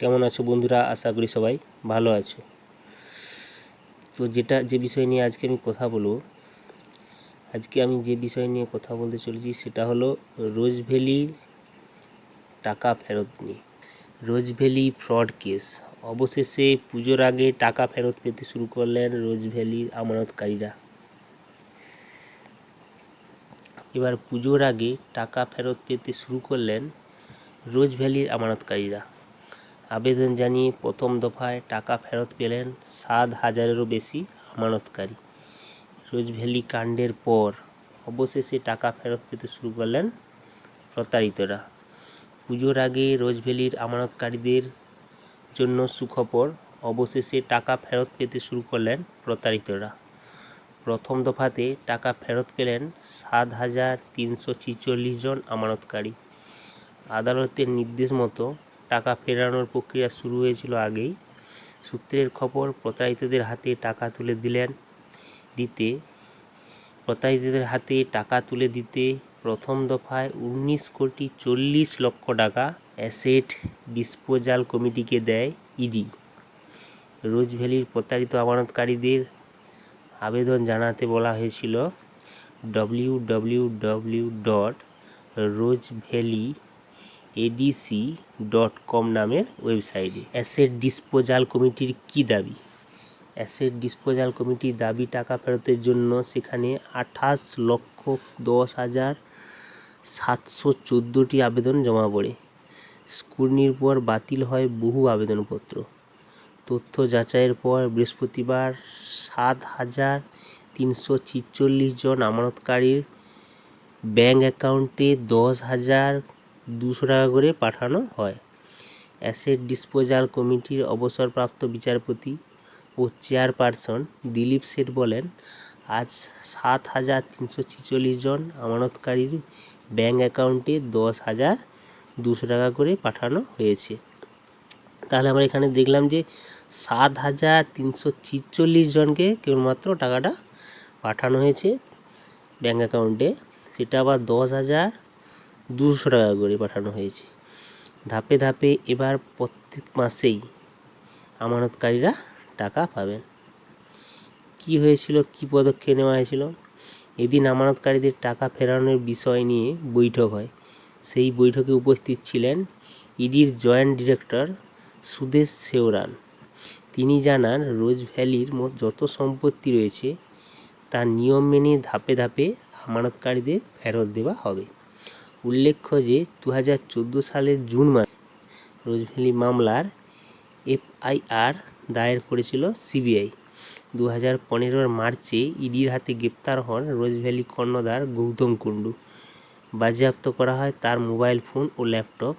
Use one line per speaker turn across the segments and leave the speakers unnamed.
কেমন আছো বন্ধুরা? আশা করি সবাই ভালো আছো। তো যেটা, যে বিষয় নিয়ে আজকে আমি কথা বলব, আজকে আমি যে বিষয় নিয়ে কথা বলতে চলেছি সেটা হলো রোজ ভ্যালি টাকা ফেরত নিয়ে। Rose Valley fraud case. অবশেষে পুজোর আগে টাকা ফেরত পেতে শুরু করলেন রোজ ভ্যালির আমানতকারীরা। এবার পুজোর আগে টাকা ফেরত পেতে শুরু করলেন রোজ ভ্যালির আমানতকারীরা। আবেদন জানিয়ে প্রথম দফায় টাকা ফেরত পেলেন সাত হাজারেরও বেশি আমানতকারী। রোজ ভ্যালি কাণ্ডের পর অবশেষে টাকা ফেরত পেতে শুরু করলেন প্রতারিতরা। পুজোর আগে রোজ ভ্যালির আমানতকারীদের জন্য সুখবর, অবশেষে টাকা ফেরত পেতে শুরু করলেন প্রতারিতরা। প্রথম দফাতে টাকা ফেরত পেলেন সাত হাজার তিনশো ছিচল্লিশ জন আমানতকারী। আদালতের নির্দেশ মতো টাকা ফেরানোর প্রক্রিয়া শুরু হয়েছিল আগেই। সূত্রের খবর, প্রতারিতদের হাতে টাকা তুলে দিলেন দিতে। প্রতারিতদের হাতে টাকা তুলে দিতে প্রথম দফায় উনিশ কোটি চল্লিশ লক্ষ টাকা অ্যাসেট ডিসপোজাল কমিটিকে দেয় ইডি। রোজ ভ্যালির প্রতারিত আমানতকারীদের আবেদন জানাতে বলা হয়েছিল W W W dot Rose Valley ADC dot com নামের ওয়েবসাইটে অ্যাসেট ডিসপোজাল কমিটির কী দাবি? অ্যাসেট ডিসপোজাল কমিটির দাবি টাকা ফেরতের জন্য সেখানে আঠাশ লক্ষ দশ হাজার সাতশো চোদ্দোটি আবেদন জমা পড়ে। স্কুলনির পর বাতিল হয় বহু আবেদনপত্র। তথ্য যাচাইয়ের পর বৃহস্পতিবার সাত হাজার তিনশো ছিচল্লিশ জন আমানতকারীর ব্যাঙ্ক অ্যাকাউন্টে দশ হাজার দুশো টাকা করে পাঠানো হয়। অ্যাসেট ডিসপোজাল কমিটির অবসরপ্রাপ্ত বিচারপতি ও চেয়ারপারসন দিলীপ শেঠ বলেন, আজ সাত হাজার তিনশো ছিচল্লিশ জন আমানতকারীর ব্যাঙ্ক অ্যাকাউন্টে দশ হাজার দুশো টাকা করে পাঠানো হয়েছে। তাহলে আমরা এখানে দেখলাম যে সাত হাজার তিনশো ছিচল্লিশ জনকে কেবলমাত্র টাকাটা পাঠানো হয়েছে ব্যাঙ্ক অ্যাকাউন্টে। সেটা আবার দশ হাজার দুশো টাকা করে পাঠানো হয়েছে। ধাপে ধাপে এবার প্রত্যেক মাসেই আমানতকারীরা টাকা পাবেন। কি হয়েছিল, কি পদক্ষেপ নেওয়া হয়েছিল? এদিন আমানতকারীদের টাকা ফেরানোর বিষয় নিয়ে বৈঠক হয়। সেই বৈঠকে উপস্থিত ছিলেন ইডির জয়েন্ট ডিরেক্টর সুদেশ সেওরান তিনি জানান, রোজ ভ্যালির যত সম্পত্তি রয়েছে, তার নিয়ম মেনে ধাপে ধাপে আমানতকারীদের ফেরত দেওয়া হবে। উল্লেখ্য যে দু হাজার চোদ্দ সালের জুন মাসে রোজভ্যালি মামলার এফআইআর দায়ের করেছিল সিবিআই। দু হাজার পনেরোর মার্চে ইডির হাতে গ্রেপ্তার হন রোজভ্যালি কর্ণধার গৌতম কুণ্ডু। বাজেয়াপ্ত করা হয় তার মোবাইল ফোন ও ল্যাপটপ।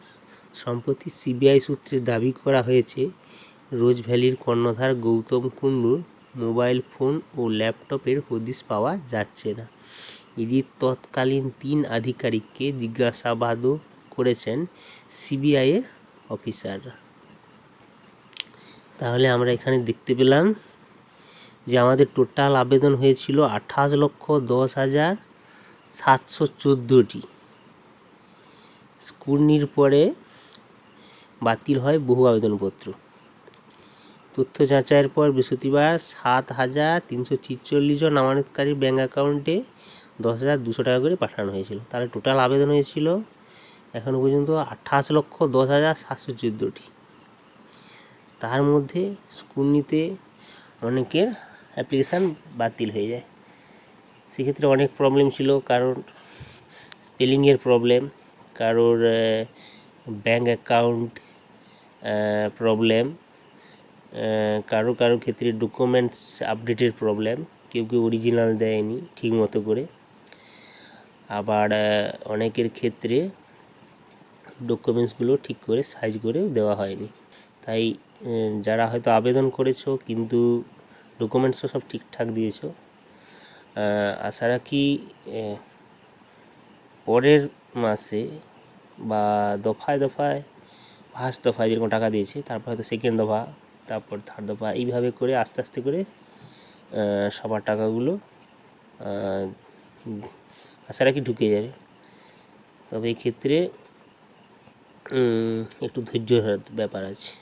সম্প্রতি সিবিআই সূত্রে দাবি করা হয়েছে রোজ ভ্যালির কর্ণধার গৌতম কুণ্ডুর মোবাইল ফোন ও ল্যাপটপের হদিশ পাওয়া যাচ্ছে না। ইডির তৎকালীন তিন আধিকারিককে জিজ্ঞাসাবাদও করেছেন সিবিআইয়ের অফিসাররা তাহলে আমরা এখানে দেখতে পেলাম যে আমাদের টোটাল আবেদন হয়েছিল আঠাশ লক্ষ দশ হাজার সাতশো চোদ্দোটি। স্কুর্নির পরে বাতিল হয় বহু আবেদনপত্র। তথ্য যাচাইয়ের পর বৃহস্পতিবার সাত হাজার তিনশো ছিচল্লিশ জন আমানতকারী ব্যাঙ্ক অ্যাকাউন্টে দশ হাজার দুশো টাকা করে পাঠানো হয়েছিল। তাহলে টোটাল আবেদন হয়েছিল এখনও পর্যন্ত আঠাশ লক্ষ দশ হাজার সাতশো চোদ্দোটি। তার মধ্যে স্কুল নিতে অনেকের অ্যাপ্লিকেশান বাতিল হয়ে যায়। সেক্ষেত্রে অনেক প্রবলেম ছিল কারোর স্পেলিংয়ের প্রবলেম কারোর ব্যাঙ্ক অ্যাকাউন্ট প্রবলেম কারও কারও ক্ষেত্রে ডকুমেন্টস আপডেটের প্রবলেম কেউ কেউ অরিজিনাল দেয়নি ঠিক মতো করে। আবার অনেকের ক্ষেত্রে ডকুমেন্টসগুলো ঠিক করে সাইজ করে দেওয়া হয়নি। তাই যারা হয়তো আবেদন করেছ, কিন্তু ডকুমেন্টসও সব ঠিকঠাক দিয়েছ আশা রাখি পরের মাসে বা দফায় দফায় ফার্স্ট দফায় যেরকম টাকা দিয়েছে, তারপর হয়তো সেকেন্ড দফা, তারপর থার্ড দফা, এইভাবে করে আস্তে আস্তে করে সবার টাকাগুলো আশা রাখি ঢুকে যাবে। তবে এই ক্ষেত্রে একটু ধৈর্য ব্যাপার আছে।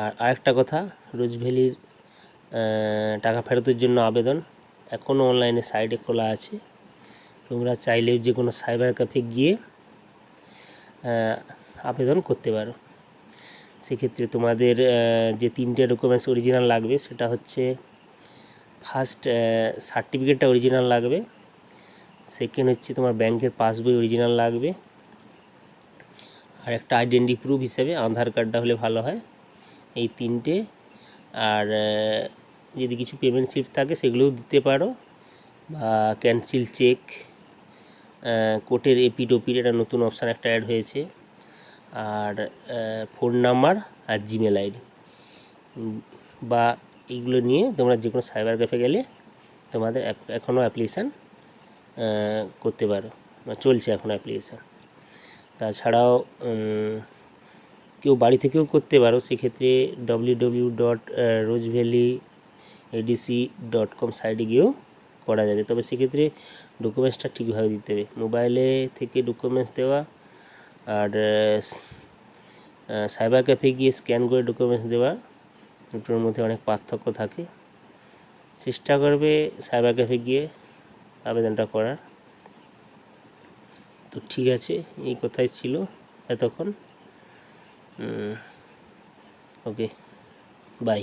আর আরেকটা কথা, রোজ ভ্যালির টাকা ফেরতের জন্য আবেদন এখনও অনলাইনে সাইটে খোলা আছে। তোমরা চাইলেও যে কোনো সাইবার ক্যাফে গিয়ে আবেদন করতে পারো। সেক্ষেত্রে তোমাদের যে তিনটে ডকুমেন্টস অরিজিনাল লাগবে, সেটা হচ্ছে ফার্স্ট সার্টিফিকেটটা অরিজিনাল লাগবে। সেকেন্ড হচ্ছে তোমার ব্যাংকের পাসবই অরিজিনাল লাগবে। আর একটা আইডেন্টি প্রুফ হিসেবে আধার কার্ডটা হলে ভালো হয়। এই তিনটে। আর যদি কিছু পেমেন্ট স্লিপ থাকে সেগুলোও দিতে পারো। বা ক্যান্সেল চেক কোর্টের এপিড ওপিড একটা নতুন অপশান একটা অ্যাড হয়েছে। আর ফোন নাম্বার আর জিমেল আইডি বা এইগুলো নিয়ে তোমরা যে কোনো সাইবার ক্যাফে গেলে তোমাদের এখনও অ্যাপ্লিকেশান করতে পারো চলছে এখন অ্যাপ্লিকেশান তাছাড়াও কেউ বাড়ি থেকেও করতে পারো, সেক্ষেত্রে W W dot Rose Valley ADC dot com সাইটে গিয়েও করা যাবে। তবে সেক্ষেত্রে ডকুমেন্টসটা ঠিকভাবে দিতে হবে। মোবাইলে থেকে ডকুমেন্টস দেওয়া আর সাইবার ক্যাফে গিয়ে স্ক্যান করে ডকুমেন্টস দেওয়া, দুটোর মধ্যে অনেক পার্থক্য থাকে। চেষ্টা করবে সাইবার ক্যাফে গিয়ে আবেদনটা করার। তো ঠিক আছে এই কথাই ছিল এতক্ষণ। Okay bye